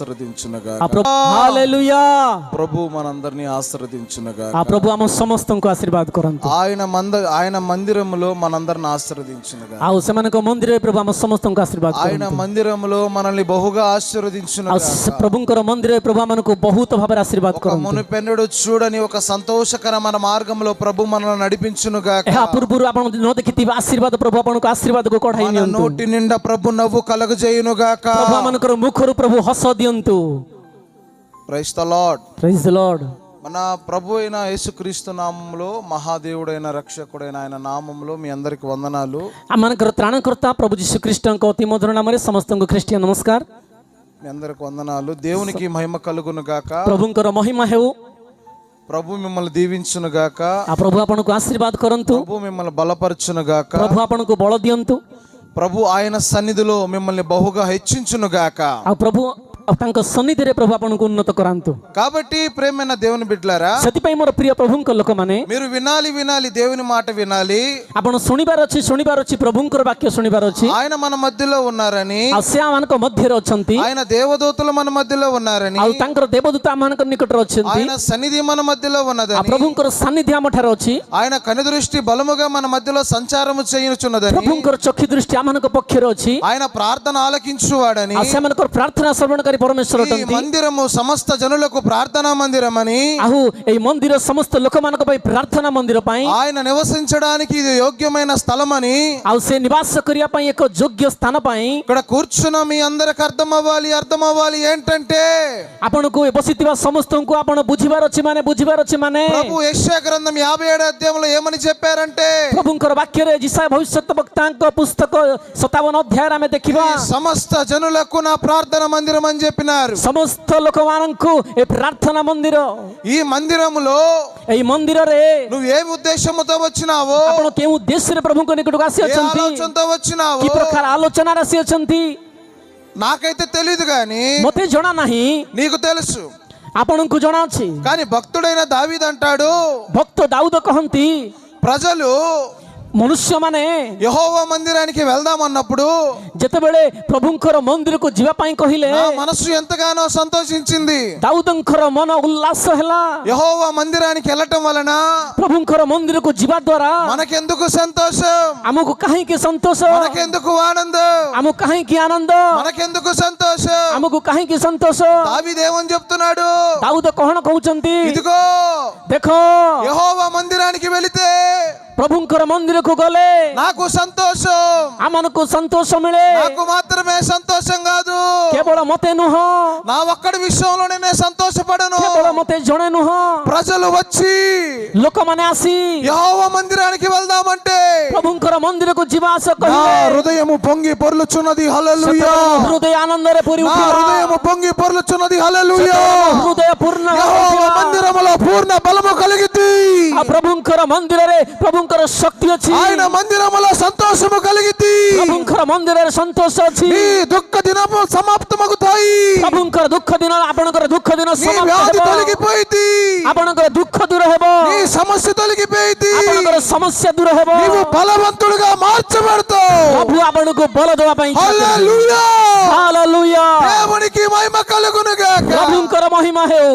ఆశీర్వదించునుగా ఆ ప్రభు ହାଲେଲୁୟା ప్రభు మనందరినీ ఆశీర్వదించునుగా ఆ ప్రభు ଆମ ସମସ୍ତଙ୍କୁ ଆଶୀର୍ବାଦ କରନ୍ତୁ ఆయన మంద ఆయన మందిరములో మనందరిని ఆశీర్వదించునుగా ଆଉ ସେମାନଙ୍କ ମନ୍ଦିରରେ ପ୍ରଭୁ ଆମ ସମସ୍ତଙ୍କୁ ଆଶୀର୍ବାଦ ఆయన କରନ୍ତୁ మందిరములో మనల్ని బహుగా ଆଉ ఆశీర్వదించునుగా ସେ ପ୍ରଭୁଙ୍କର ମନ୍ଦିରରେ ପ୍ରଭୁ ଆମମାନଙ୍କୁ ବହୁତ ଭାବରେ ଆଶୀର୍ବାଦ ఒక କରନ୍ତୁ మునిపెన్నడు చూడని ఒక సంతోషకరమైన మార్గంలో ప్రభు మనల్ని నడిపించునుగా ଏହା ପୂର୍ବରୁ ଆପଣ ନ ଦେଖିଥିବା ଆଶୀର୍ବାଦ ପ୍ରଭୁ ଆପଣଙ୍କୁ ଆଶୀର୍ବାଦକୁ କଢାଇ మన ନିଅନ୍ତୁ నోటి నిండా ప్రభు నవ్వు కలుగజేయునుగాక ପ୍ରଭୁ ଆମଙ୍କର ମୁଖରୁ ପ୍ରଭୁ ହସ ଦିଅନ୍ତୁ ಜಂತು praise the Lord praise the Lord మన ప్రభు అయిన యేసుక్రీస్తు నామంలో మహాదేవుడైన రక్షకుడైన ఆయన నామంలో మీ అందరికి వందనాలు. మన త్రాణకర్త ప్రభు యేసుక్రీస్తు కోతి మొదలు నమరి సమస్తంకు క్రిస్టియన్ నమస్కార్. మీ అందరికి వందనాలు. దేవునికి మహిమ కలుగును గాక. ప్రభుంకర మహిమ హెవు. ప్రభు మిమ్మల్ని దీవించును గాక. ఆ ప్రభు అపణకు ఆశీర్వాద కరంతు. ప్రభు మిమ్మల్ని బలపరచును గాక. ప్రభు అపణకు బలద్యంతు ప్రభు ఆయన సన్నిధిలో మిమ్మల్ని బహుగా హెచ్చించును గాక. ఆ ప్రభు ତାଙ୍କ ସନ୍ନିଧିରେ ପ୍ରଭୁ ଆପଣଙ୍କୁ ଉନ୍ନତ କରାନ୍ତୁ కాబట్టి ప్రేమైన దేవుని బిడ్డలారా ସେଥିପାଇଁ ମୋର ପ୍ରିୟ ପ୍ରଭୁଙ୍କ ଲୋକମାନେ మీరు వినాలి వినాలి దేవుని మాట వినాలి ଆପଣ ଶୁଣିବାର ଅଛି ଶୁଣିବାର ଅଛି ପ୍ରଭୁଙ୍କର ବାକ୍ୟ ଶୁଣିବାର ଅଛି ఆయన మన మధ్యలో ఉన్నారని ଆଉ ସେ ଆମମାନଙ୍କ ମଧ୍ୟରେ ଅଛନ୍ତି ఆయన దేవదూతలు మన మధ్యలో ఉన్నారని ଆଉ ତାଙ୍କର ଦେବଦୂତ ଆମମାନଙ୍କ ନିକଟରେ ଅଛନ୍ତି ఆయన సన్నిధి మన మధ్యలో ଆଉ ఉన్నదని ପ୍ରଭୁଙ୍କର ସାନ୍ନିଧ୍ୟ ଆମ ଠାରେ ଅଛି ఆయన కనుదృష్టి బలముగా మన మధ్యలో సంచారము చేయుచున్నదని ପ୍ରଭୁଙ୍କର ଚକ୍ଷୁ ଦୃଷ୍ଟି ଆମମାନଙ୍କ ପକ୍ଷରେ ଅଛି ఆయన ప్రార్థన ఆలకించువాడని ଆଉ ସେମାନଙ୍କର ପ୍ରାର୍ଥନା ଶ୍ରବଣକାରୀ ପରମେଶ୍ୱର ఈ ଅଟନ୍ତି మందిరము సమస్త జనులకు ప్రార్థనా మందిరమని ଆଉ ଏଇ ମନ୍ଦିର ସମସ୍ତ ଲୋକମାନଙ୍କ ପାଇଁ ପ୍ରାର୍ଥନା ମନ୍ଦିର ପାଇଁ ఆయన నివసించడానికి ఇది యోగ్యమైన స్థలమని ଆଉ ସେ ନିବାସ କରିବା ପାଇଁ ଏକ ଯୋଗ୍ୟ ସ୍ଥାନ ପାଇଁ ఇక్కడ కూర్చున్న మీ అందరికి అర్థం అవ్వాలి అర్థం అవ్వాలి ఏంటంటే ଆପଣଙ୍କୁ ଏ ବସିଥିବା ସମସ୍ତଙ୍କୁ ଆପଣ ବୁଝିବାର ଅଛି ମାନେ ବୁଝିବାର ଅଛି ମାନେ ప్రభు యెషయా గ్రంథం యాభై ఏడు అధ్యాయంలో ఏమని చెప్పారంటే ପ୍ରଭୁଙ୍କର ବାକ୍ୟରେ ଯିଶା ଭବିଷ୍ୟତ ବକ୍ତାଙ୍କ ପୁସ୍ତକ ସତାବନ ଅଧ୍ୟାୟରେ ଆମେ ଦେଖିବା ఈ సమస్త జనులకు నా ప్రార్థన మందిరం అని చెప్పినారు ସମସ୍ତ ଲୋକମାନଙ୍କୁ ଏ ପ୍ରାର୍ଥନା ମନ୍ଦିର ఈ మందిరములో ଏଇ ମନ୍ଦିରରେ నువ్వు ఏ ఉద్దేశముతో వచ్చినావో ଆପଣ କେଉଁ ଉଦ୍ଦେଶ୍ୟରେ ପ୍ରଭୁଙ୍କ ନିକଟକୁ ఏ ଆସିଅଛନ୍ତି ఆలోచనతో వచ్చినావో କି ପ୍ରକାର ଆଲୋଚନାରେ ଆସିଅଛନ୍ତି నాకైతే తెలియదు గాని ମତେ ଜଣା ନାହିଁ నీకు తెలుసు ଆପଣଙ୍କୁ ଜଣା ଅଛି కానీ భక్తుడైన దావీద్ అంటాడు ଭକ୍ତ ଦାଉଦ କହନ୍ତି ప్రజలు మనుష్యమనే. యహోవ మందిరానికి వెళ్దాం అన్నప్పుడు జతబడే ప్రభుంకర మందిరకు జీవపాయి కహిలే. నా మనసు ఎంతగానో సంతోషించింది. దౌదంకర మన ఉల్లాస హెలా యహోవ మందిరానికి వెళ్ళటం వలన ప్రభుంకర మందిరకు జీవ ద్వారా మనకెందుకు సంతోషం? అమకు కహికి సంతోషం. మనకెందుకు ఆనందం? అము కహికి ఆనందం. మనకెందుకు సంతోషం? అమకు కహికి సంతోషం. దావీదు దేవుని చెప్తున్నాడు? దావుద కోహన కౌచంతి ఇదిగో దేఖో. యహోవ మందిరానికి వెళితే ಪ್ರಭುಂಕರ ಮಂದಿರಕ್ಕೂ ಕೊಲೆ నాకు సంతోషం. ఆ మనకు సంతోషములే. నాకు మాత్రమే సంతోషం కాదు. కేవలం మతే నుహ. నా ఒక్కడి విషయంలో నేనే సంతోషపడను. కేవల మతే జొనే నుహ. ప్రజలు వచ్చి లోకమనే ఆసి యహోవ మందిరానికి వెళ్దామంటే ప్రభుంకర మందిరకు జీవాస హృదయము పొంగి పొర్లుచున్నది. హల్లెలూయా. హృదయ ఆనందరే పూరి నా హృదయము పొంగి పొర్లుచున్నది. హల్లెలూయా. హృదయ పూర్ణ యెహోవా మందిరములో పూర్ణ బలము కలిగింది ఆ ప్రభుంకర మందిరరే. ప్రభుంకర ପ୍ରଭୁଙ୍କର ଶକ୍ତି ଅଛି ఆయన మందిరములో సంతోషము కలిగిద్ది ପ୍ରଭୁଙ୍କର ମନ୍ଦିରରେ ସନ୍ତୋଷ ଅଛି నీ దుఃఖ దినము సమాప్తమగుతాయి ପ୍ରଭୁଙ୍କର ଦୁଃଖ ଦିନ ଆପଣଙ୍କର ଦୁଃଖ ଦିନ నీ ସମାପ୍ତ వ్యాధి ହେବ తొలగిపోయింది ଆପଣଙ୍କର ଦୁଃଖ ଦୂର ହେବ నీ సమస్య తొలగిపోయింది ଆପଣଙ୍କର ସମସ୍ୟା ଦୂର ହେବ నీవు బలవంతుడుగా మార్చబడతావు ପ୍ରଭୁ ଆପଣଙ୍କୁ ବଳ ଦେବା ପାଇଁ హల్లెలూయా ହାଲେଲୁୟା దేవునికి మహిమ కలుగును గాక ପ୍ରଭୁଙ୍କର ମହିମା ହେଉ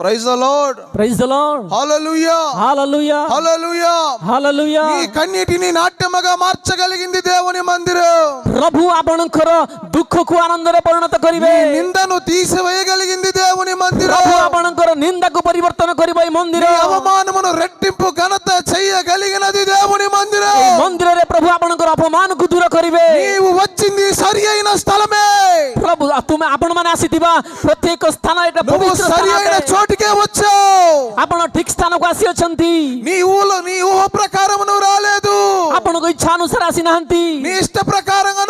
praise the Lord praise the Lord hallelujah hallelujah hallelujah hallelujah నీ కన్నీటిని నాట్యముగా మార్చగలిగింది దేవుని మందిరం ପ୍ରଭୁ ଆପଣଙ୍କର ଦୁଃଖକୁ ଆନନ୍ଦରେ ପରିଣତ କରିବେ నీ నిందను తీసివేయగలిగింది దేవుని మందిరం ପ୍ରଭୁ ଆପଣଙ୍କର ନିନ୍ଦାକୁ ପରିବର୍ତ୍ତନ କରିବ ଏଇ ମନ୍ଦିର నీ అవమానమును రెట్టింపు ఘనత చెయ్యగలిగినది దేవుని మందిరం ଏଇ ମନ୍ଦିରରେ ପ୍ରଭୁ ଆପଣଙ୍କର ଅପମାନକୁ ଦୂର କରିବେ నీవు వచ్చింది సరి అయిన స్థలమే ପ୍ରଭୁ ଆଉ ତୁମେ ଆପଣମାନେ ଆସିଥିବା ପ୍ରତ୍ୟେକ ସ୍ଥାନ ଏଇଟା నువ్వు ପବିତ୍ର సరి ସ୍ଥାନ అయిన ଅଟେ। చోటికే వచ్చావు ଆପଣ ଠିକ ସ୍ଥାନକୁ ଆସିଅଛନ୍ତି నీ ఊహలో నీ ఊహ ప్రకారం నువ్వు రాలేదు ଆପଣଙ୍କ ଇଚ୍ଛା ଅନୁସାରେ ଆସିନାହାନ୍ତି నీ ఇష్ట ప్రకారంగా నువ్వు రాలేదు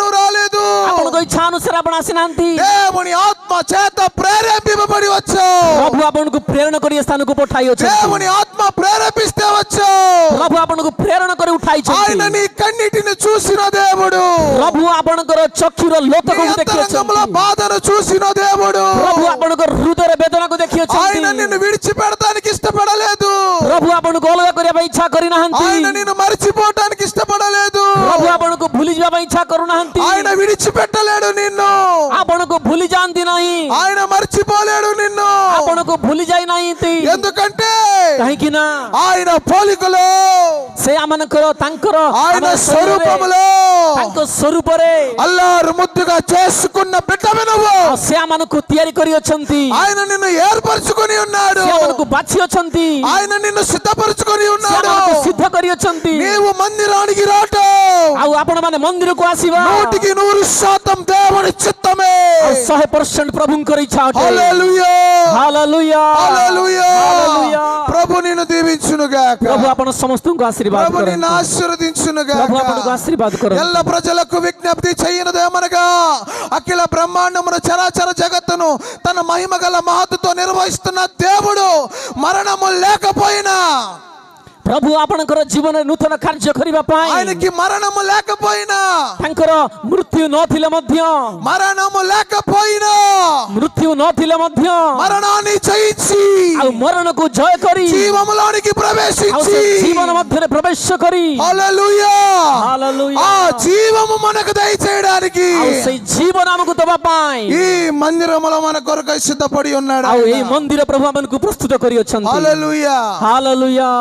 దేవుని ఆత్మ చేత ప్రేరేపింపబడి వచ్చు. ప్రభు అపణకు ప్రేరణ కొరి స్థానకు పోటాయి వచ్చు. దేవుని ఆత్మ ప్రేరేపిస్తే వచ్చు. ప్రభు అపణకు ప్రేరణ కొరి ఉఠాయి ఆయన నీ కన్నిటిని చూసిన దేవుడు. ప్రభు అపణకు చక్షుర లోతకు దెక్కి వచ్చు. బాధను చూసిన దేవుడు. ప్రభు అపణకు హృదయ వేదనకు దెక్కి వచ్చు. ఆయన నిన్ను విడిచిపెట్టడానికి ఇష్టపడలేదు. ప్రభు అపణకు కోలగా కొరియబై ఇచ్చా కొరినహంతి ఆయన నిన్ను भूल बाबा इच्छा करुणा हंती ఆయన విడిచిపెట్టలేడు నిన్ను. ఆ భులి జాంది నాయి ఆయన మర్చిపోలేడు నిన్ను. అతనుకు భులి జాయి నాయి ఎందుకంటే కాహికిన ఆయన పోలికలో సే అమనకరో తంకరో ఆయన స్వరూపములో తంక స్వరూపరే. అల్లారు ముద్దుగా చేసుకున్న బిడ్డమే నువ్వు. సే అమనకు తయారీ కరి వచ్చంది. ఆయన నిన్ను ఏర్పరచుకొని ఉన్నాడు. అమనకు బాచి వచ్చంది. ఆయన నిన్ను సిద్ధపరచుకొని ఉన్నాడు. సిద్ధ కరి వచ్చంది. నీవు మందిరానికి రాట అవు అప్పుడు మన మందిరకు ఆసివా నూటికి నూరు శాతం దేవుని చిత్తమే. और 100% ప్రభు కరించాట హల్లెలూయా. హల్లెలూయా. హల్లెలూయా. ప్రభు నిన్ను దీవించును గాక. ప్రభు ఎల్ల ప్రజలకు విజ్ఞప్తి చేయనదేమనగా అఖిల బ్రహ్మాండమును చరాచర జగత్తును తన మహిమగల మహత్తుతో నిర్వహిస్తున్న దేవుడు మరణము లేకపోయినా ପ୍ରଭୁ ଆପଣଙ୍କର ଜୀବନ ନୂତନ କାର୍ଯ୍ୟ କରିବା ପାଇଁ ఆయనకి మరణము లేకపోయినా ତାଙ୍କର ମୃତ୍ୟୁ ନଥିଲେ ମଧ୍ୟ మరణము లేకపోయినా మృత్యు నథిలే మధ్య మరణాన్ని జయించి ଆଉ ମରଣକୁ ଜୟ କରି జీవములోనికి ଆଉ ప్రవేశించి ସେ ଜୀବନ ମଧ୍ୟରେ ప్రవేଶ କରି హల్లెలూయా హల్లెలూయా. ఆ జీవము మనకు దయచేయడానికి ଆଉ ସେଇ ଜୀବନ ଆମକୁ ଦେବା ପାଇଁ ఈ మందిరములో మన కొరకు సిద్ధపడి ఉన్నాడు ଆଉ ଏଇ ମନ୍ଦିର ପ୍ରଭୁ ଆମକୁ ପ୍ରସ୍ତୁତ କରିଅଛନ୍ତି ହାଲେଲୁୟା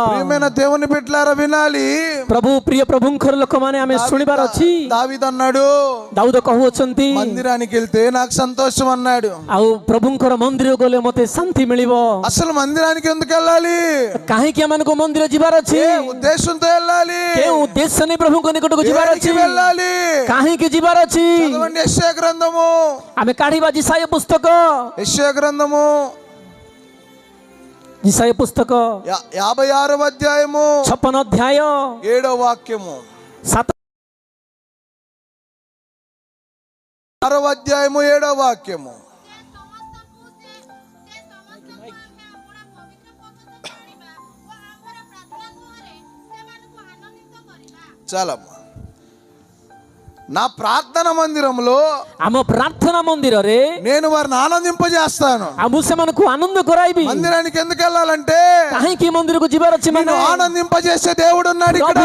ప్రియమైన దేవుని బిడ్డలారా వినాలి. ప్రభు ప్రియ ప్రభుంకరులకు మనే ఆమె శుణిబారు వచ్చి దావిద్ అన్నాడు దావుద కହୁవచ్చంతి మందిరానికి వెళ్తే నాకు సంతోషం అన్నాడు. అవు ప్రభుంకర మందిర గోలే శాంతి మిళిବ అసలు మందిరానికి ఎందుకు వెళ్ళాలి? కాహికి మనకు మందిర జిబారు వచ్చి ఉద్దేశంతో వెళ్ళాలి? ఏ ఉద్దేశాన్ని ప్రభు నికటకు జిబారు వచ్చి వెళ్ళాలి? కాహికి జిబారు వచ్చి చదవండి యెషయా గ్రంథము. ఆమె కాడివాజీ సాయ పుస్తకం. యెషయా గ్రంథము. ఇసాయ పుస్తక యాభై ఆరవ అధ్యాయము. చప్పనోధ్యాయం ఏడవ వాక్యము. సత ఆరవ అధ్యాయము ఏడవ వాక్యము. చాలా నా ప్రార్థన మందిరంలో ఆమె ప్రార్థన మందిరరే. నేను వారిని ఆనందింపజేస్తాను. అముసమనకు ఆనంద కురాయి మందిరానికి ఎందుకు వెళ్ళాలంటే కాహికి మందిరకు జిబరొచ్చి ఆనందింపజేసే దేవుడు ఉన్నాడు ఇక్కడ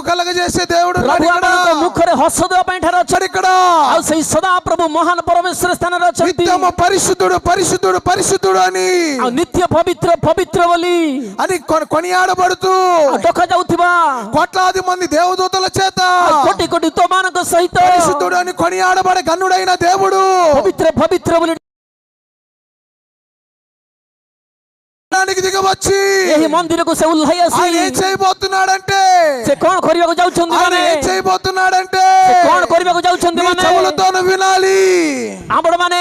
హక్కు కలగజేసే దేవుడు ముఖరు ಹೊಸದು ಪೈಂಠರ ಚರಿಕಡ ಸೈ ಸದಾ ಪ್ರಭು ಮಹಾನ್ ಪರಮೇಶ್ವರ ಸ್ಥಾನರ ನಿತ್ಯಮ ಪರಿಶುದ್ಧುಡು ಪರಿಶುದ್ಧುಡು ಪರಿಶುದ್ಧುಡು అని. నిత్య పవిత్ర పవిత్రవలి అని కొనియాడబడుతూ డొక్క చౌతివా కోట్లాది మంది దేవదూతల చేత కొట్టి కొట్టి తోమానకు సహితం పరిశుద్ధుడు అని కొనియాడబడే గన్నుడైన దేవుడు. పవిత్ర పవిత్రవలి చేయడానికి దిగవచ్చి ఈ మందిరకు సెవుల్ హయసి ఆయన ఏం చేయబోతున్నాడంటే కోణ కొరియకు చదువుతుంది ఆయన ఏం చేయబోతున్నాడంటే కోణ కొరియకు చదువుతుంది మన చెవులతోను వినాలి అప్పుడు మన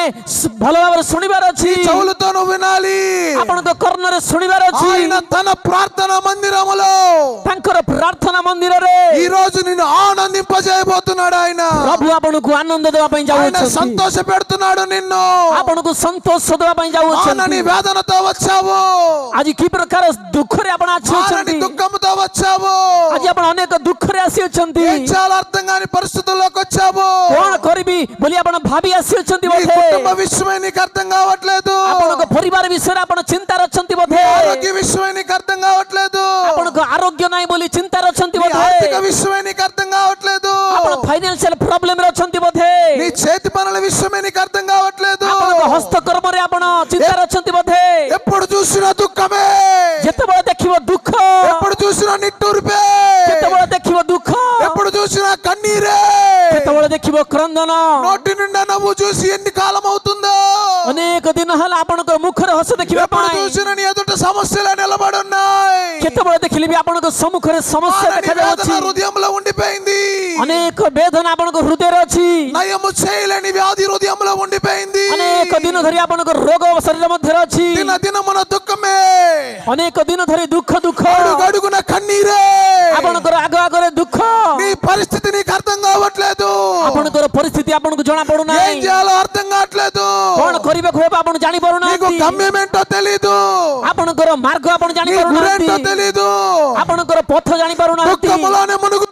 బలవర సునివారు వచ్చి చెవులతోను వినాలి అప్పుడు కర్ణర సునివారు వచ్చి ఆయన తన ప్రార్థన మందిరములో తంకర ప్రార్థన మందిరరే ఈ రోజు నిన్ను ఆనందింప చేయబోతున్నాడు ఆయన ప్రభు అప్పుడు ఆనంద దేవపై ఆయన సంతోష పెడుతున్నాడు నిన్ను అప్పుడు సంతోష దేవపై ఆయన నీ వేదనతో వచ్చావు అది కీ ప్రకార దుఃఖరే అపణ ఆశ్రయించండి దుఃఖముతో వచ్చావు అది అపణ అనేక దుఃఖరే ఆశ్రయించండి చాలా అర్థం కాని పరిస్థితుల్లోకి వచ్చావు కోణ కొరిబి బలి అపణ భావి ఆశ్రయించండి బోధే కుటుంబ విషయమే నీకు అర్థం కావట్లేదు అపణకు పరివార విషయమే అపణ చింత రచంది బోధే ఆరోగ్య విషయమే నీకు అర్థం కావట్లేదు అపణకు ఆరోగ్య నాయ బోలి చింత రచంది బోధే ఆర్థిక విషయమే నీకు అర్థం కావట్లేదు అపణ ఫైనాన్షియల్ ప్రాబ్లమ్ రచంది బోధే నీ చేతి పనుల విషయమే నీకు అర్థం కావట్లేదు అపణకు హస్తకర్మరే అపణ చింత రచంది బోధే చూసినా దుఃఖమే ଯେତେବେଳେ ଦେଖିବ ଦୁଃଖ ఎప్పుడు చూసినా నిట్టూర్పే କେତେବେଳେ ଦେଖିବ ଦୁଃଖ ఎప్పుడు చూసినా కన్నీరే କେତେବେଳେ ଦେଖିବ କ୍ରନ୍ଦନ నోటి నిండా నవ్వు చూసి ఎన్ని కాలం అవుతుందో ଅନେକ ଦିନ ହେଲା ଆପଣଙ୍କ ମୁଖରେ ହସ ଦେଖିବା ఎప్పుడు ପାଇଁ చూసినా నీ ఎదుట సమస్యలు నిలబడున్నాయి କେତେବେଳେ ଦେଖିଲେ ବି ଆପଣଙ୍କ ସମ୍ମୁଖରେ ସମସ୍ୟା మానని వేదన ଦେଖାଯାଉଛି హృదయంలో ఉండిపోయింది ଅନେକ ବେଦନା ଆପଣଙ୍କ ହୃଦୟରେ ଅଛି నయము చేయలేని ଦିନ ଧରି ଆପଣଙ୍କ ରୋଗ ଶରୀର ମଧ୍ୟରେ ଅଛି దిన దినమున దుఃఖమే ଅନେକ ଦିନ ଧରି ଦୁଃଖ ଦୁଃଖ అడుగు అడుగున కన్నీరే ଆପଣଙ୍କର ଆଗ ଆଗରେ ଦୁଃଖ నీ పరిస్థితి నీకు అర్థం కావట్లేదు ଆପଣଙ୍କର ପରିସ୍ଥିତି ଆପଣଙ୍କୁ ଜଣା ఏం ପଡୁନାହିଁ చేయాలో అర్థం కావట్లేదు କଣ କରିବାକୁ ହେବ ଆପଣ నీకు ଜାଣିପାରୁନାହାନ୍ତି గమ్యం ఏంటో తెలీదు ଆପଣଙ୍କର ମାର୍ଗ ଆପଣ నీ ଜାଣିପାରୁନାହାନ୍ତି గురేంటో తెలీదు ଆପଣଙ୍କର ପଥ ଜାଣିପାରୁନାହାନ୍ତି దుఃఖములోనే మునుగుతున్నావు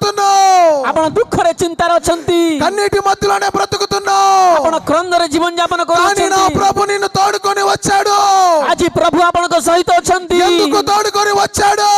ଆପଣ ଦୁଃଖରେ ଚିନ୍ତାରେ ଅଛନ୍ତି కన్నీటి మధ్యలోనే బ్రతుకుతున్నావు ଆପଣ କ୍ରନ୍ଦରେ ଜୀବନ ଯାପନ కానీ నా କରୁଛନ୍ତି ప్రభు నిన్ను తోడుకొని వచ్చాడు ଆଜି ପ୍ରଭୁ ଆପଣଙ୍କ ସହିତ ଅଛନ୍ତି ఎందుకు తోడుకొని వచ్చాడు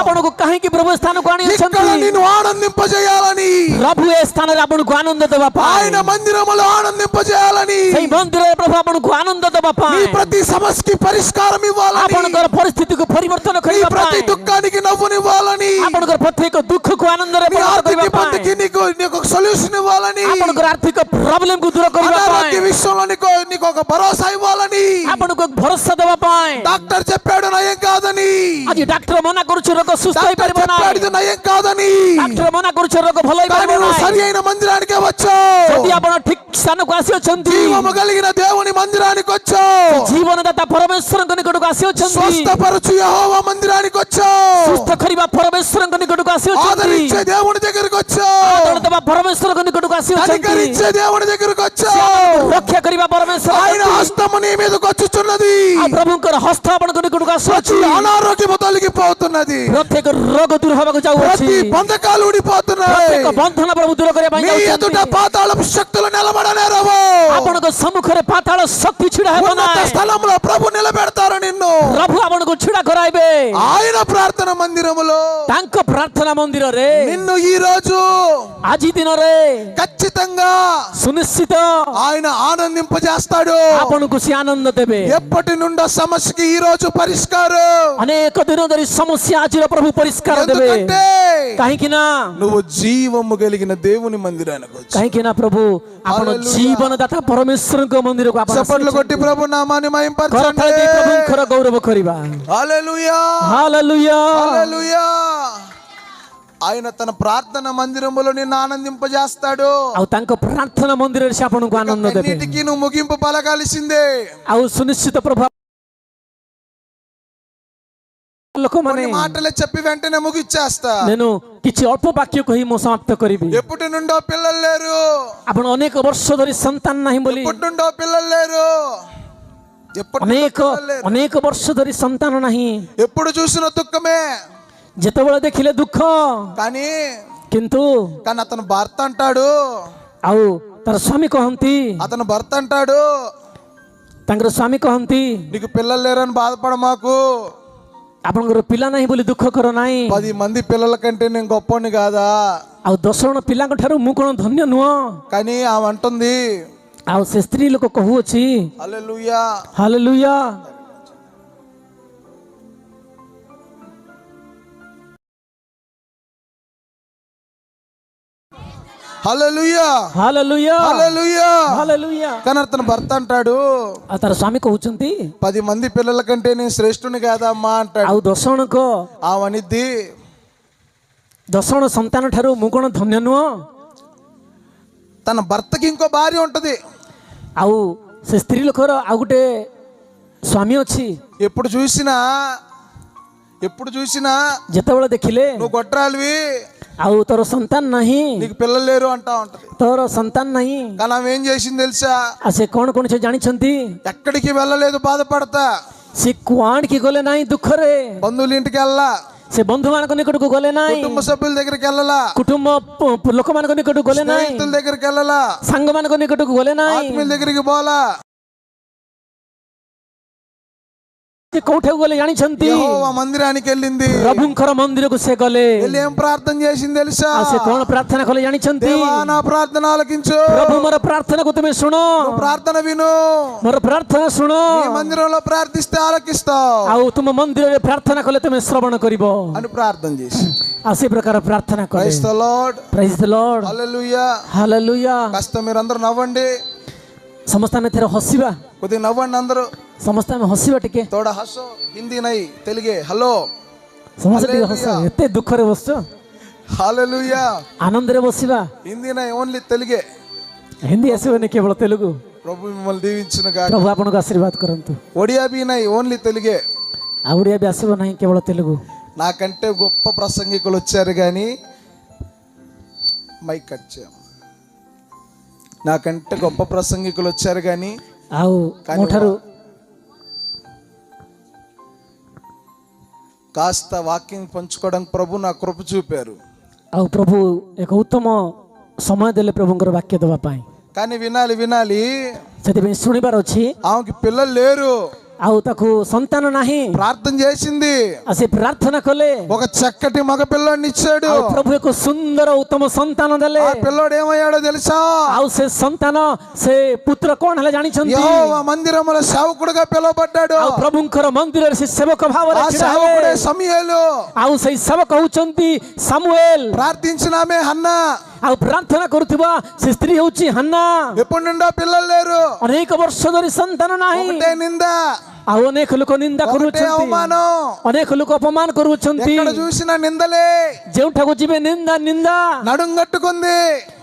ଆପଣଙ୍କୁ କାହିଁକି ପ୍ରଭୁ ଏ ସ୍ଥାନକୁ ఇక్కడ ଆଣିଅଛନ୍ତି నిన్ను ఆనందింపజేయాలని ପ୍ରଭୁ ଏ ସ୍ଥାନରେ ଆପଣଙ୍କୁ ଆନନ୍ଦ ଦେବା ఆయన ପାଇଁ మందిరములో ఆనందింపజేయాలని ସେଇ ମନ୍ଦିରରେ ପ୍ରଭୁ ଆପଣଙ୍କୁ ଆନନ୍ଦ ଦେବା నీ ପାଇଁ ప్రతి సమస్యకి పరిష్కారం ఇవ్వాలని ଆପଣଙ୍କର ପରିସ୍ଥିତିକୁ ପରିବର୍ତ୍ତନ నీ କରିବା ప్రతి ପାଇଁ దుఃఖానికి నవ్వునివ్వాలని ଆପଣଙ୍କର ପ୍ରତ୍ୟେକ ଦୁଃଖକୁ ଆନନ୍ଦରେ నీ ପରିଣତ ఆర్థిక କରିବା ఇబ్బందికి ପାଇଁ నీకు నీకు ఒక సొల్యూషన్ ఇవ్వాలని ଆପଣଙ୍କର ଆର୍ଥିକ ପ୍ରୋବ୍ଲେମକୁ ଦୂର କରିବା అనారోగ్య ପାଇଁ విషయంలో నీకు నీకు ఒక భరోసా ఇవ్వాలని ଆପଣଙ୍କୁ ଭରସା ଦେବା ପାଇଁ డాక్టర్ చెప్పాడు నయం కాదని ଆଜି ଡାକ୍ତର ମନା କରୁଛି ରୋଗ ସୁସ୍ଥ డాక్టర్ ହେଇପାରିବ చెప్పాడు ନାହିଁ ఇది నయం కాదని ଡାକ୍ତର ମନା କରୁଛି ରୋଗ ଭଲ కానీ ହେଇପାରିବ నువ్వు సరి ନାହିଁ అయిన మందిరానికే ଯଦି వచ్చావు ଆପଣ ଠିକ ସ୍ଥାନକୁ ଆସିଅଛନ୍ତି జీవము కలిగిన దేవుని మందిరానికి వచ్చావు జీవనదాత పరమేశ్వరం కొని కొడుకు ఆశ వచ్చింది స్వస్థపరచు యెహోవా మందిరానికి వచ్చావు స్వస్థకరివ పరమేశ్వరం కొని కొడుకు ఆశ వచ్చింది ఆదరించే దేవుని దగ్గరికి వచ్చావు ఆదరణతమ పరమేశ్వరం కొని కొడుకు ఆశ వచ్చింది కనికరించే దేవుని దగ్గరికి వచ్చావు రక్ష కరివ పరమేశ్వరం ఆయన హస్తము నీ మీదకి వచ్చుచున్నది ఆ ప్రభువుకర హస్తాపన కొని కొడుకు ఆశ వచ్చి అనారోగ్యము తొలగిపోతున్నది ప్రత్యేక రోగ దుర్హవకు చావు ప్రతి బంధకాలు ఊడిపోతున్నాయి ప్రతి బంధన ప్రభు దురకరే పై ఎదుట పాతాళపు శక్తులు నిలబడలేరవు అపనకు సముఖరే పాతాళ శక్తి చిడ ఆయన ప్రార్థన మందిరములో తాంక ప్రార్థన మందిరే నిన్ను ఈ రోజు ఆజి ఆజితినరే ఖచ్చితంగా సునిశ్చిత. ఆయన ఆనందింపజేస్తాడు. అపను ఖుషి ఆనంద దేవే. ఎప్పటి నుండో సమస్యకి ఈ రోజు పరిష్కారం. అనేక దినదరి సమస్య ఆజిల ప్రభు పరిష్కార దేవే. కాహికినా. నువ్వు జీవము కలిగిన దేవుని మందిరానికి వచ్చి కాహికినా ప్రభు జీవన జీవనదాత పరమేశ్వరునికి మందిరకు చప్పట్లు కొట్టి ప్రభు నామాని మహింపరచండి. ప్రభు గౌరవ కరివా. హల్లెలూయా. హల్లెలూయా. హల్లెలూయా. ఆయన తన ప్రార్థన మందిరములో నిన్ను ఆనందింపజేస్తాడు. అవు తనకు ప్రార్థన మందిర శాపణకు ఆనందం నీటికి నువ్వు ముగింపు పలకాల్సిందే అవు సునిశ్చిత ప్రభావం మాటలే చెప్పి వెంటనే ముగిచ్చేస్తా. నేను কিছু অল্প বাক্য কহি মো সমাপ্ত করিবি এপটে নুন্ডো లేరు. అప్పుడు అనేక వర్ష ధరి సంతాన్ নাহি বলি এপটে নুন্ডো পিল্লাল లేరు అనేక అనేక వర్ష ధరి సంతాన నహి. ఎప్పుడు చూసిన దుఃఖమే. జితవల దేఖిలే దుఃఖం కానీ కింతు కానీ అతను భర్త అంటాడు. అవు తన స్వామి కోహంతి అతను భర్త అంటాడు తంగర స్వామి కోహంతి నీకు పిల్లలు లేరని బాధపడ మాకు. అప్పుడు పిల్ల నాయి బోలి దుఃఖకర నాయి పది మంది పిల్లల కంటే నేను గొప్పని కాదా? ఆ దసరణ పిల్ల అంటారు మూకోణ ధన్య నువ్వు కానీ ఆమె అంటుంది. ఆ స్త్రీలకు ఒక వచ్చి హల్లెలూయా. హల్లెలూయా కానీ అతను భర్త అంటాడు ଆଉ ତାର ସ୍ୱାମୀ କହୁଛନ୍ତି పది మంది పిల్లల కంటే నేను శ్రేష్ఠుని కాదా అమ్మా అంటాడు ଆଉ ଦଶ ଜଣଙ୍କ ఆమె అనిద్ది ଦଶ ଜଣ ସନ୍ତାନ ଠାରୁ ମୁଁ କଣ ଧନ୍ୟ ନୁହଁ తన భర్తకి ఇంకో భార్య ఉంటది ଆଉ ସେ ସ୍ତ୍ରୀ ଲୋକର ଆଉ ଗୋଟେ ସ୍ୱାମୀ ଅଛି ఎప్పుడు చూసినా ఎప్పుడు చూసినా ଯେତେବେଳେ ଦେଖିଲେ నువ్వు గొడ్రాలివి అవు తోర సంతాన్ నహి. నీకు పిల్లలు లేరు అంటా ఉంటది. తోర సంతాన్ నహి. కానీ ఆమె ఏం చేసింది తెలుసా? అసే కోణ కోణ జానించింది ఎక్కడికి వెళ్ళలేదు బాధపడతా. సిక్కువాడికి గొలెనాయి దుఃఖరే. బంధువుల ఇంటికి వెళ్ళా. సే బంధుమానకు నికడుకు గొలెనాయి కుటుంబ సభ్యుల దగ్గరికి వెళ్ళలా. కుటుంబ లోకమానకు నికడుకు గొలెనాయి స్నేహితుల దగ్గరికి వెళ్ళలా. సంఘమానకు నికడుకు గొలెనాయి ఆత్మీయుల దగ్గరికి పోలా. కౌఠవ్యలు యానించంది యెహోవా మందిరానికి వెళ్ళింది. ప్రభుంకర మందిరకు సెగలే వెళ్ళి ఏం ప్రార్థన చేసింది తెలుసా? ఆసే కోణ ప్రార్థన కొల దేవా నా ప్రార్థన ఆలకించు. ప్రభు మన ప్రార్థన గుతమే సును ప్రార్థన విను. మన ప్రార్థన సును ఈ మందిరంలో ప్రార్థిస్తే ఆలకిస్తావు. ఆ ఉత్తమ మందిరరే ప్రార్థన కొల తమే శ్రవణ కరిబ. అని ప్రార్థన చేసి. అసే ప్రకార ప్రార్థన praise the Lord praise the Lord hallelujah hallelujah కష్టం మీరందరూ నవ్వండి. ಸಮಸ್ತಾನ ಹೊಸಿವಾ ಕೊದ್ದಿ ನವ್ವಣ್ಣ ಅಂದರು ಸಮಸ್ತಾನ ಹೊಸಿವಟಿಕೆ ತೋಡ ಹಸು ಹಿಂದಿ ನೈ ತೆಲಿಗೆ ಹಲೋ ಸಮಸ್ತಾನ ಹೊಸ ಎತ್ತೆ ದುಃಖರೆ ವಸ್ತು ಹಾಲೆಲೂಯ ಆನಂದರೆ ವಸಿವಾ ಹಿಂದಿ ನೈ ಓನ್ಲಿ ತೆಲಿಗೆ ಹಿಂದಿ ಹಸಿವನೆ ಕೇವಲ ತೆಲುಗು ప్రభు మిమ్మల్ని దీవించిన ప్రభు అపనకు ఆశీర్వాద కరంతు ఒడియా బి నై ఓన్లీ తెలుగే ఒడియా బి అసివ నై కేవల తెలుగు నాకంటే గొప్ప ప్రసంగికులు వచ్చారు కానీ మైక్ కట్ చేయం నాకంటే గొప్ప ప్రసంగికులు వచ్చారు కానీ ଆଉ ମୋ ଠାରୁ కాస్త వాక్యం పంచుకోవడానికి ప్రభు నా కృప చూపారు ଆଉ ପ୍ରଭୁ ଏକ ଉତ୍ତମ ସମୟ ଦେଲେ ପ୍ରଭୁଙ୍କର ବାକ୍ୟ ଦେବା ପାଇଁ కానీ వినాలి వినాలి ସେଥିପାଇଁ ଶୁଣିବାର ଅଛି ఆమెకి పిల్లలు లేరు ଆଉ ତାକୁ ସନ୍ତାନ ନାହିଁ ప్రార్థన చేసింది ଆଉ ସେ ପ୍ରାର୍ଥନା କଲେ ఒక చక్కటి మగ పిల్లోడిని ఇచ్చాడు ଆଉ ପ୍ରଭୁ ଏକ ସୁନ୍ଦର ଉତ୍ତମ ସନ୍ତାନ ଦେଲେ ఆ పిల్లోడు ఏమయ్యాడో తెలుసా ଆଉ ସେ ସନ୍ତାନ ସେ ପୁତ୍ର କଣ ହେଲେ ଜାଣିଛନ୍ତି యెహోవా మందిరములో సేవకుడుగా పిలువబడ్డాడు ଆଉ ପ୍ରଭୁଙ୍କର ମନ୍ଦିରରେ ସେ ସେବକ ଭାବରେ ఆ ଛିଡ଼ା సేవకుడే ହେଲେ సమయలు ଆଉ ସେଇ ସେବକ ହଉଛନ୍ତି ସାମୁଏଲ ప్రార్థించిన ఆమె హన్న ಆ ಪ್ರಾರ್ಥನಾ ಕೊರುತ್ತಿವ ಸಿಸ್ತ್ರಿ ಹೌಚಿ ಹನ್ನ ಎಪ್ಪುಂಡು పిల్లలు లేరు అనేక ವರ್ಷದಲ್ಲಿ సంతానం ఒకటే నిందా ଆଉ ଅନେକ ଲୋକ ନିନ୍ଦା ఒకటే କରୁଛନ୍ତି అవమానం ଅନେକ ଲୋକ ଅପମାନ କରୁଛନ୍ତି ఎక్కడ చూసిన నిందలే ଯେଉଁଠାକୁ ଯିବେ ନିନ୍ଦା ନିନ୍ଦା నడుం కట్టుకుంది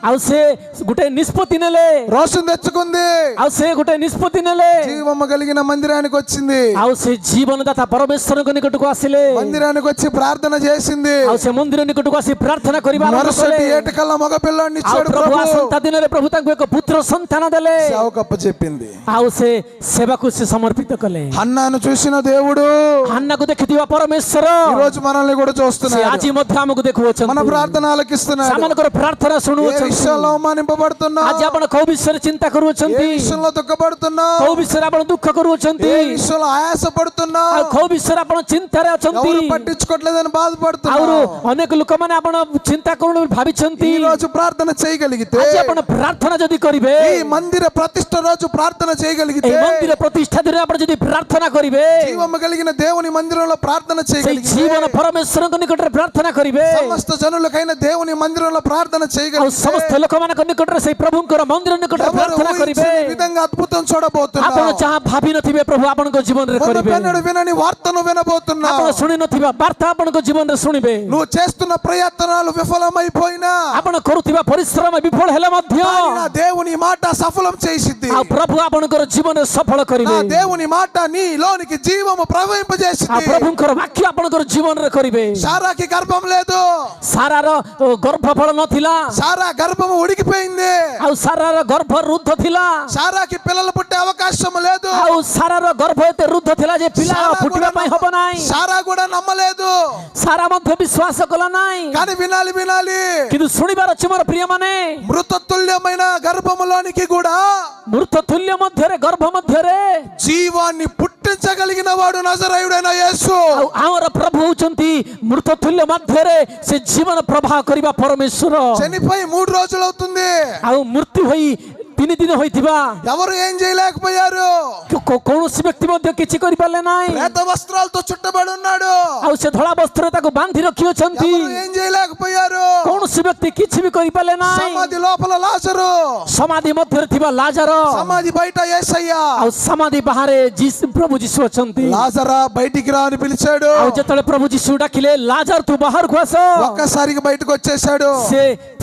ଆଉ ସେ ଗୋଟେ ନିଷ୍ପତ୍ତି ନେଲେ రోషం తెచ్చుకుంది ଆଉ ସେ ଗୋଟେ ନିଷ୍ପତ୍ତି ନେଲେ జీవము కలిగిన మందిరానికి వచ్చింది ଆଉ ସେ ଜୀବନଦାତା ପରମେଶ୍ୱରଙ୍କ ନିକଟକୁ ଆସିଲେ మందిరానికి వచ్చి ప్రార్థన చేసింది ଆଉ ସେ ମନ୍ଦିର ନିକଟକୁ ଆସି ପ୍ରାର୍ଥନା କରିବା ଆରମ୍ଭ మరుసటి କଲେ ఏటకల్లా మగ పిల్లాడిని ଆଉ ఇచ్చాడు ପ୍ରଭୁ ప్రభు ଆସନ୍ତା ଦିନରେ ପ୍ରଭୁ ତାଙ୍କୁ ଏକ ପୁତ୍ର ସନ୍ତାନ ଦେଲେ సేవకప్ప చెప్పింది ଆଉ ସେ ସେବାକୁ ସେ ସମର୍ପିତ କଲେ హన్నాను చూసిన దేవుడు. హన్నకు దెక్కువ పరమేశ్వర? ఈ రోజు మనల్ని కూడా చూస్తున్నాడు. ఆజీ మధ్యాముకు దెక్కువచ్చు మన ప్రార్థన ఆలకిస్తున్నాడు సమన కొర ప్రార్థన సునువచ్చు ఏ విషయాల్లో అవమానింపబడుతున్నా ఆజీ అపణ కౌబిశ్వర చింత కరువచంతి ఏ విషయంలో దుఃఖపడుతున్నా కౌబిశ్వర అపన దుఃఖ కరువచంతి ఏ విషయంలో ఆయాసపడుతున్నా కౌబిశ్వర అపన చింత రేచంతి ఎవరు పట్టించుకోవట్లేదని బాధపడుతున్నా అవరు అనేక లుకమని అపన చింత కరుణ భావించంతి ఈ రోజు ప్రార్థన చేయగలిగితే ఆజీ అపణ ప్రార్థన జది కరిబే ఈ మందిర ప్రతిష్ట రోజు ప్రార్థన చేయగలిగితే ఈ మందిర ప్రతిష్ట దిన అపణ జది ప్రార్థన କରିବେ జీవము కలిగిన దేవుని మందిరంలో ప్రార్థన ସେଇ చేయగలిగితే ଜୀବନ ପରମେଶ୍ୱରଙ୍କ ନିକଟରେ ପ୍ରାର୍ଥନା କରିବେ సమస్త జనులకైన దేవుని మందిరంలో ప్రార్థన ଆଉ చేయగలిగితే ସମସ୍ତ ଲୋକମାନଙ୍କ ନିକଟରେ ସେଇ ପ୍ରଭୁଙ୍କର ମନ୍ଦିର ନିକଟରେ ఎవరు ପ୍ରାର୍ଥନା କରିବେ ఊహించని విధంగా అద్భుతం ଆପଣ చూడబోతున్నా ଯାହା ଭାବି ନଥିବେ ପ୍ରଭୁ ଆପଣଙ୍କ ଜୀବନରେ କରିବେ పెన్నడు వినని వార్తను వినబోతున్నా ଆପଣ ଶୁଣି ନଥିବା ବାର୍ତ୍ତା ଆପଣଙ୍କ ଜୀବନରେ ଶୁଣିବେ నువ్వు చేస్తున్న ప్రయత్నాలు విఫలమైపోయినా ଆପଣ କରୁଥିବା ପରିଶ୍ରମ ବିଫଳ ହେଲେ ମଧ୍ୟ కానీ నా దేవుని మాట సఫలం చేసిద్ది ଆଉ ପ୍ରଭୁ ଆପଣଙ୍କର ଜୀବନରେ ସଫଳ నా କରିବେ దేవుని మాట నీలోనికి జీవము ଆଉ ప్రవహింపజేసింది ପ୍ରଭୁଙ୍କର ବାକ୍ୟ ଆପଣଙ୍କର ଜୀବନରେ କରିବେ సారాకి గర్భం లేదు ସାରାର ଅ, ଗର୍ଭଫଳ ନଥିଲା సారా గర్భము ఉడికిపోయింది ଆଉ ସାରାର ଗର୍ଭ ରୁଦ୍ଧ ଥିଲା సారాకి పిల్లలు పుట్టే అవకాశం లేదు ଆଉ ସାରାର ଗର୍ଭ ଏତେ ରୁଦ୍ଧ ଥିଲା ଯେ ପିଲା సారా ଫୁଟିବା కూడా ପାଇଁ ହବ ନାହିଁ సారా కూడా నమ్మలేదు ସାରା ମଧ୍ୟ ବିଶ୍ୱାସ କଲା ନାହିଁ కానీ వినాలి వినాలి କିନ୍ତୁ ଶୁଣିବାର ଅଛି ମୋର ପ୍ରିୟମାନେ మృతతుల్యమైన గర్భములోనికి కూడా ମୃତ ତୁଲ୍ୟ ମଧ୍ୟରେ ଗର୍ଭ ମଧ୍ୟରେ జీవాన్ని పుట్టించగలిగిన వాడు నజరాయుడైన యేసు ଆଉ ଆମର ପ୍ରଭୁ ହଉଛନ୍ତି ମୃତ ତୁଲ୍ୟ ମଧ୍ୟରେ ସେ ଜୀବନ ପ୍ରବାହ କରିବା ପରମେଶ୍ୱର చనిపోయి మూడు రోజులు అవుతుంది ଆଉ ମୃତ୍ୟୁ ହୋଇ ତିନି ଦିନ ହୋଇଥିବା ఎవరు ఏం చేయలేకపోయారు କ- କ- କୌଣସି ବ୍ୟକ୍ତି ମଧ୍ୟ କିଛି କରିପାରିଲେ ନାହିଁ ప్రేత వస్త్రాలతో చుట్టబడి ఉన్నాడు ଆଉ ସେ ଧଳା ବସ୍ତ୍ର ତାକୁ ବାନ୍ଧି ରଖିଅଛନ୍ତି ఎవరు ఏం చేయలేకపోయారు କୌଣସି ବ୍ୟକ୍ତି କିଛି ବି କରିପାରିଲେ ନାହିଁ సమాధి లోపల లాజరు ସମାଧି ମଧ୍ୟରେ ଥିବା ଲାଜାର సమాధి బయట ఏసయ్యా ଆଉ ସମାଧି ବାହାରେ ଯୀଶୁ ପ୍ରଭୁ ଯୀଶୁ ଅଛନ୍ତି లాజరా బయటికి రా అని పిలిచాడు ଆଉ ଯେତେବେଳେ ପ୍ରଭୁ ଯୀଶୁ ଡାକିଲେ ଲାଜାର ତୁ ବାହାରକୁ ଆସ ఒక్కసారికి బయటకు వచ్చేసాడు ସେ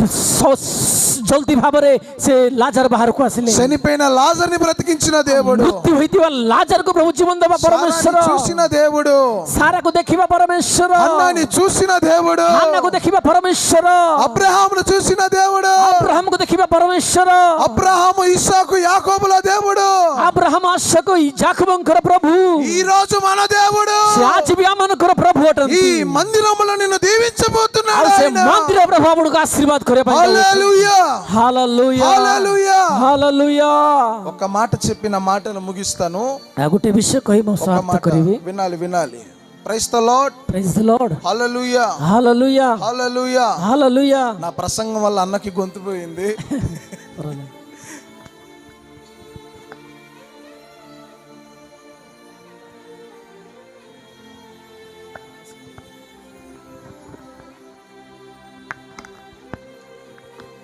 ସ- ଜଲ୍ଦି ଭାବରେ ସେ ଲାଜାର ବାହାରକୁ వరకు అసలు చనిపోయిన లాజర్ని బ్రతికించిన దేవుడు. మృత్యు లాజర్కు ప్రభుత్వం పరమేశ్వర చూసిన దేవుడు. సారకు దెఖివ పరమేశ్వర అన్నాని చూసిన దేవుడు. అన్నకు దెఖివ పరమేశ్వర అబ్రహామును చూసిన దేవుడు. అబ్రహాముకు దెఖివ పరమేశ్వర అబ్రహాము ఇస్సాకు యాకోబుల దేవుడు. అబ్రహాం ఆశకు జాకుబంకర ప్రభు. ఈ రోజు మన దేవుడు. ఆజి వ్యామనకర ప్రభు ఈ మందిరములో నిన్ను దీవించబోతున్నాడు बाबू का ఒక మాట చెప్పిన మాటను ముగిస్తాను. విషయం వినాలి వినాలి. ద ప్రైస్ ద నా ప్రసంగం వల్ల అన్నకి గొంతు పోయింది.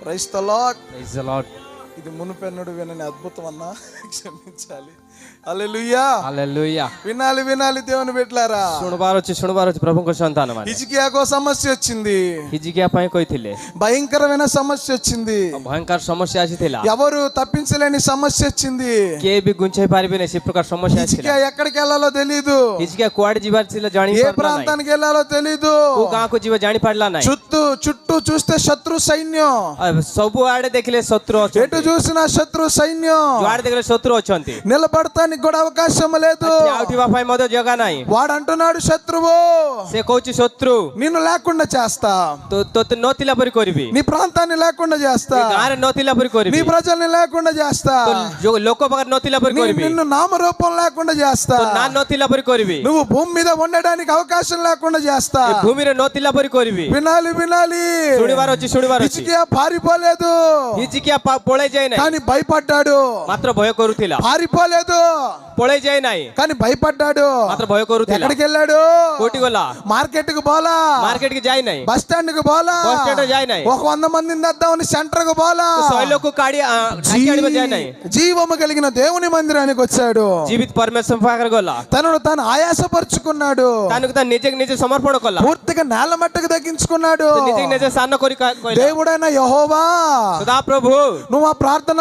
Price the the Lord. ఇది మునుపెన్నడు వినని అద్భుతం అన్నా క్షమించాలి వినాలి వినాలి దేవుని పెట్టారా శుణబారొచ్చి శుణబారొచ్చి ప్రభు సంతానం హిజికియాకో సమస్య వచ్చింది. హిజికియా పై కోయితిలే భయంకరమైన సమస్య వచ్చింది. భయంకర సమస్య ఆసితిలా ఎవరు తప్పించలేని సమస్య వచ్చింది. కేబి గుంచే పారిపోయిన సిప్రక సమస్య హిజికియా ఎక్కడికి వెళ్ళాలో తెలియదు హిజికియా కోడి జీవర్చిల జాని ఏ ప్రాంతానికి వెళ్ళాలో తెలియదు కాకు జీవ జాని పడలా చుట్టూ చుట్టూ చూస్తే శత్రు సైన్యం. సబ్బు ఆడే దగ్గర శత్రు ఎటు చూసినా శత్రు సైన్యం. ఆడే దగ్గర శత్రు వచ్చింది నిలబడతాను చేయడానికి కూడా అవకాశం లేదు. వాడు అంటున్నాడు శత్రువు. కోచి శత్రు. నిన్ను లేకుండా చేస్తా. నోతి నోతిల పరికోరివి నీ ప్రాంతాన్ని లేకుండా చేస్తా. నోతి నోతిల పరికోరివి నీ ప్రజల్ని లేకుండా చేస్తా. లోకోపగర్ నోతిల పరికోరివి నిన్ను నామరూపం లేకుండా చేస్తా. నా నోతిల పరికోరివి నువ్వు భూమి మీద ఉండడానికి అవకాశం లేకుండా చేస్తా. భూమిని నోతిల పరికోరివి వినాలి వినాలి. సుడివారు వచ్చి సుడివారు హిజికియా పారిపోలేదు. ఇచ్చికి పొలే చేయని కానీ భయపడ్డాడు. మాత్రం భయకొరుతిలా. పారిపోలేదు. పొడైజాయినాయి కానీ భయపడ్డాడు. అతను భయకొరుతు ఎక్కడికి వెళ్ళాడు మార్కెట్కు పోలా మార్కెట్కి జాయిన్ అయ్యి. బస్ స్టాండ్కు పోలా బస్ స్టాండ్ జాయిన్ అయ్యి. ఒక వంద మంది తెద్దామని సెంటర్కు పోలా కాడి జాయిన్ అయ్యి. జీవము కలిగిన దేవుని మందిరానికి వచ్చాడు. జీవిత పరమేశ్వరం పాకరగొల్ల తనను తాను ఆయాసపరుచుకున్నాడు. తనకు తన నిజ నిజ సమర్పణ కొల్ల పూర్తిగా నేల మట్టకు తగ్గించుకున్నాడు నిజ నిజ సన్న కోరిక దేవుడైన యహోవా. సదా ప్రభు నువ్వు ఆ ప్రార్థన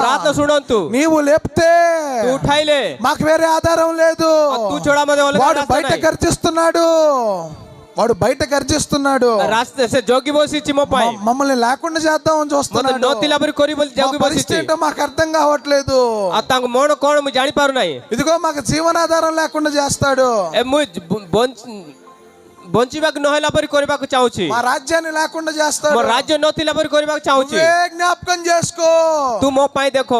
ప్రార్థన చూడంతు నీవు లేపితే మాకు వేరే ఆధారం లేదు. వాడు బయట గర్జిస్తున్నాడు. వాడు బయట గర్జిస్తున్నాడు. జోగి పోసి మమ్మల్ని లేకుండా చేద్దాం చూస్తున్నాడు. నోతిలబరి కొరిబలు జోగి పోసి మాకు అర్థం కావట్లేదు. అతను మోడ కోణము జాడిపారున్నాయి. ఇదిగో మాకు జీవనాధారం లేకుండా చేస్తాడు. ଏ ମୁଁ ଜ- ବଞ୍ଚ- ବଞ୍ଚିବାକୁ ନହେଲା ପରି କରିବାକୁ ଚାହୁଁଛି మా రాజ్యాన్ని లేకుండా ମୋ చేస్తాడు ରାଜ୍ୟ ନଥିଲା ପରି କରିବାକୁ ଚାହୁଁଛି నువ్వే జ్ఞాపకం చేసుకో ତୁ ମୋ ପାଇଁ ଦେଖ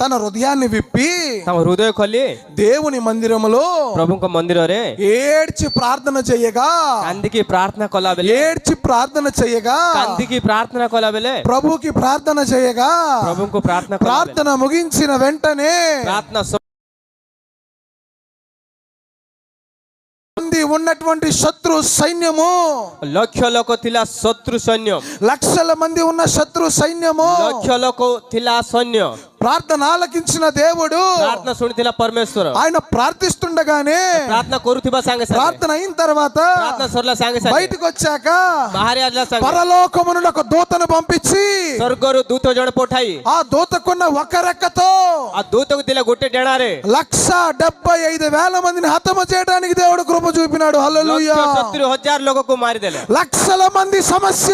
తన హృదయాన్ని విప్పి ତାଙ୍କ ହୃଦୟ ଖୋଲି దేవుని మందిరములో ପ୍ରଭୁଙ୍କ ମନ୍ଦିରରେ ఏడ్చి ప్రార్థన చేయగా କାନ୍ଦିକି ପ୍ରାର୍ଥନା କଲା ବେଲେ ఏడ్చి ప్రార్థన చేయగా କାନ୍ଦିକି ପ୍ରାର୍ଥନା କଲା ବେଲେ ప్రభుకి ప్రార్థన చేయగా ପ୍ରଭୁଙ୍କୁ ପ୍ରାର୍ଥନା କଲା ବେଲେ ప్రార్థన ముగించిన వెంటనే ପ୍ରାର୍ଥନା ఉన్నటువంటి ఉన్నటువంటి శత్రు సైన్యము. లక్షలకు తిలా శత్రు సైన్యం. లక్షల మంది ఉన్న శత్రు సైన్యము. లక్షలకు తిలా సైన్యం. ప్రార్థన ఆలకించిన దేవుడు ప్రార్థన సునితిల పరమేశ్వరు ఆయన ప్రార్థిస్తుండగానే ప్రార్థన కోరుతిబా సాంగ ప్రార్థన అయిన తర్వాత ప్రార్థన సొర్ల సాంగ వచ్చాక మహారాజుల పరలోకమున ఒక దూతను పంపించి స్వర్గరు దూత జడపోటాయి ఆ దూతకున్న ఒక రెక్కతో ఆ దూతకు తిల గుట్టెడారే లక్ష డెబ్బై ఐదు వేల మందిని హతమ చేయడానికి దేవుడు కృప చూపినాడు లోకకు మారిదలే. లక్షల మంది సమస్య.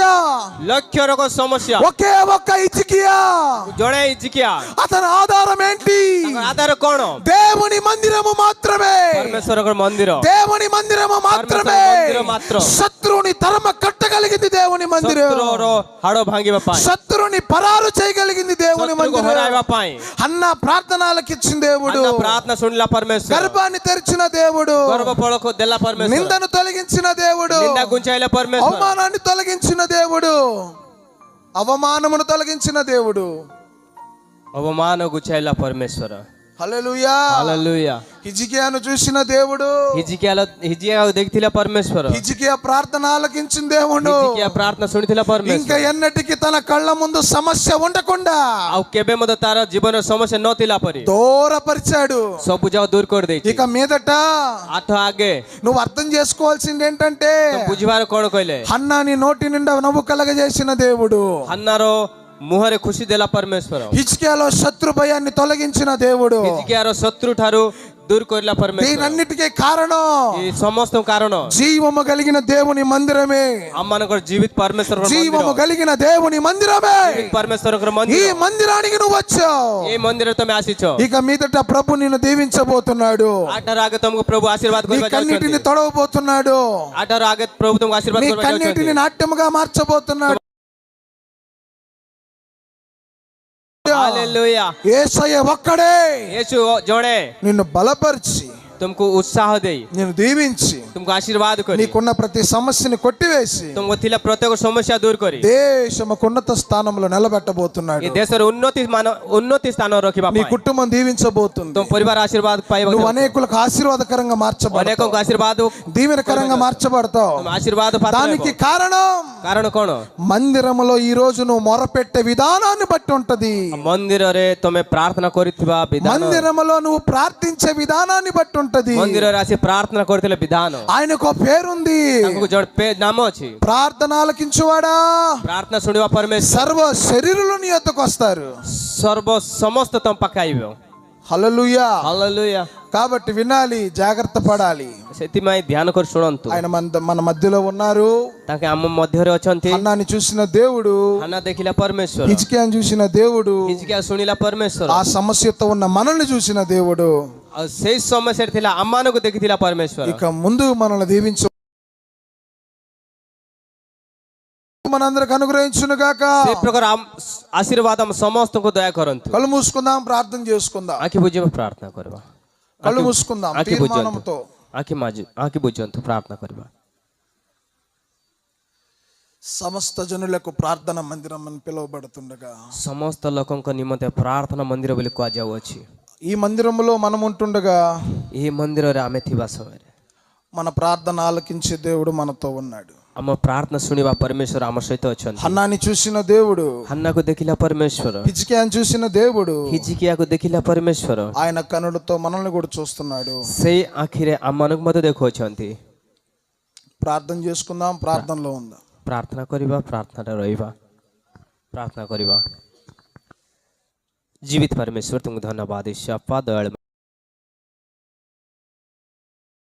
లక్ష రొక సమస్య. ఒకే ఒక్క ఇజికియా. జోడే ఇజికియా. అతని ఆధారం ఏంటి? ఆధారం కోణం. దేవుని మందిరము మాత్రమే. పరమేశ్వర మందిరం. దేవుని మందిరము మాత్రమే. శత్రువుని తరమ కట్టగలిగింది దేవుని మందిరం. హడో భాంగివ శత్రువుని పరారు చేయగలిగింది దేవుని మందిరం. అన్న ప్రార్థనలకిచ్చిన దేవుడు. ప్రార్థన సునిల పరమేశ్వర గర్భాన్ని తెరిచిన దేవుడు. గర్భపొలకు దెల్ల నిందను తొలగించిన దేవుడు. అవమానాన్ని తొలగించిన దేవుడు. అవమానమును తొలగించిన దేవుడు. అవమాన గుచైల పరమేశ్వర చూసిన దేవుడు. హిజికియాలో పరమేశ్వరు. హిజికియా ప్రార్థన ఆలకించిన దేవుడు. ప్రార్థన సునితిల పరమేశ్వరు. ఇంకా ఎన్నటికి తన కళ్ళ ముందు సమస్య ఉండకుండా కెబె మొద తార జీవన సమస్య నోతిలాపరి దూరపరిచాడు. సబ్బు జావ దూరుకోడు ఇక మీదట అటు ఆగే. నువ్వు అర్థం చేసుకోవాల్సింది ఏంటంటే బుజివారు కోడుకోలే. అన్నా నీ నోటి నిండా నవ్వు కలగజేసిన దేవుడు. అన్నారో ముహరే ఖుషి దేలా ಪರಮೇಶ್ವರ హిజ్కియాలో శత్రు భయాన్ని తొలగించిన దేవుడు. హిజ్కియాలో శత్రు ఠారు దూరు కోరిలా పరమేశ్వర. దీనన్నిటికీ కారణం ఈ సమస్తం కారణం. జీవము కలిగిన దేవుని మందిరమే. అమ్మనకు జీవిత పరమేశ్వర జీవము కలిగిన దేవుని మందిరమే. పరమేశ్వర ఈ మందిరం. మందిరానికి నువ్వు వచ్చావు. ఈ మందిరంతో మేము ఇక మీదట ప్రభు నిన్ను దీవించబోతున్నాడు. ఆట రాగతం ప్రభు ఆశీర్వాద నీ కన్నీటిని తొడవబోతున్నాడు. ఆట రాగత ప్రభుత్వం ఆశీర్వాద నీ కన్నీటిని నాట్యముగా మార్చబోతున్నాడు. హల్లెలూయా. యేసయ్య ఒక్కడే. యేసు జోడే. నిన్ను బలపరిచి తుమ్కు ఉత్సాహ దే నేను దీవించి तुमको आशीर्वाद करी। నీకున్న ప్రతి సమస్యని కొట్టివేసి తుమ్కు తిల ప్రతి प्रत्येक సమస్య दूर करी। దేశముకు ఉన్నత స్థానంలో నిలబెట్టబోతున్నాడు. ఈ देश ఉన్నతి మన ఉన్నతి స్థానం రోకి रखिबा నీ కుటుంబం దీవించబోతుంది. తుమ్ పరివార ఆశీర్వాద పై నువ్వు అనేకులకు ఆశీర్వాదకరంగా మార్చబడతావు. అనేకులకు ఆశీర్వాద దీవెనకరంగా మార్చబడతావు. ఆశీర్వాద आशीर्वाद पात्र దానికి కారణం? కోణ మందిరములో ఈ రోజు నువ్వు మొరపెట్టే విధానాన్ని బట్టి ఉంటది. మందిరరే रे ప్రార్థన प्रार्थना करितबा మందిరములో నువ్వు ప్రార్థించే విధానాన్ని బట్టి ఉంటది. మందిర రాసి ప్రార్థన కొరతల విధానం. ఆయనకు పేరుంది. నమ్మొచ్చి ప్రార్థన ఆలకించువాడా ప్రార్థన సుడివా పరమేశ్వర. సర్వ శరీరులు నీ వస్తారు సర్వ సమస్త తమ పక్క ଆଇବ హల్లెలూయా ହାଲେଲୁୟା కాబట్టి వినాలి జాగ్రత్త పడాలి ସେଥିପାଇଁ ଧ୍ୟାନ କରି ଶୁଣନ୍ତୁ ఆయన మన మన మధ్యలో ఉన్నారు ତାଙ୍କେ ଆମ ମଧ୍ୟରେ ଅଛନ୍ତି అన్నాన్ని చూసిన దేవుడు ହାନା ଦେଖିଲା ପରମେଶ୍ୱର హిజ్కియాను చూసిన దేవుడు ହିଜକିଆ ଶୁଣିଲା ପରମେଶ୍ୱର ఆ సమస్యతో ఉన్న మనల్ని చూసిన దేవుడు ଆଉ ସେଇ ସମସ୍ୟାରେ ଥିଲା ଆମମାନଙ୍କୁ ଦେଖିଥିଲା ପରମେଶ୍ୱର ఇక ముందు మనల్ని దీవించు మనందరికి అనుగ్రహించునుగాక ఆశీర్వాదం సమస్తకు దయ కళ్ళు మూసుకుందాం ప్రార్థన చేసుకుందాం. ఆకి భుజం ప్రార్థన కరువా. కళ్ళు మూసుకుందాం ఆకి ఆకి మాజు ఆకి భుజంతో ప్రార్థన సమస్త జనులకు ప్రార్థన మందిరం అని పిలువబడుతుండగా. సమస్త లోకంకు నిమతే ప్రార్థన మందిరవులకు ఆజవచ్చు ఈ మందిరంలో మనం ఉంటుండగా ఈ మందిరం ఆమె తివాసం మన ప్రార్థన ఆలకించే దేవుడు మనతో ఉన్నాడు. అమ్మ ప్రార్థన సునివ పరమేశ్వర ఆమె సైతం వచ్చాను హన్నాని చూసిన దేవుడు హన్నాకు దకిల పరమేశ్వరు. హిజ్కియాను చూసిన దేవుడు హిజ్కియాకు దకిల పరమేశ్వరు. ఆయన కనులతో మనల్ని కూడా చూస్తున్నాడు. సే ఆఖిరే ఆ మనకు మధ్య ప్రార్థన చేసుకుందాం ప్రార్థనలో ఉందా. ప్రార్థన కొరివా ప్రార్థన రోయివా. ప్రార్థన కొరివా. జీవిత పరమేశ్వర్ తుమ్కు ధన్యవాద ఇష్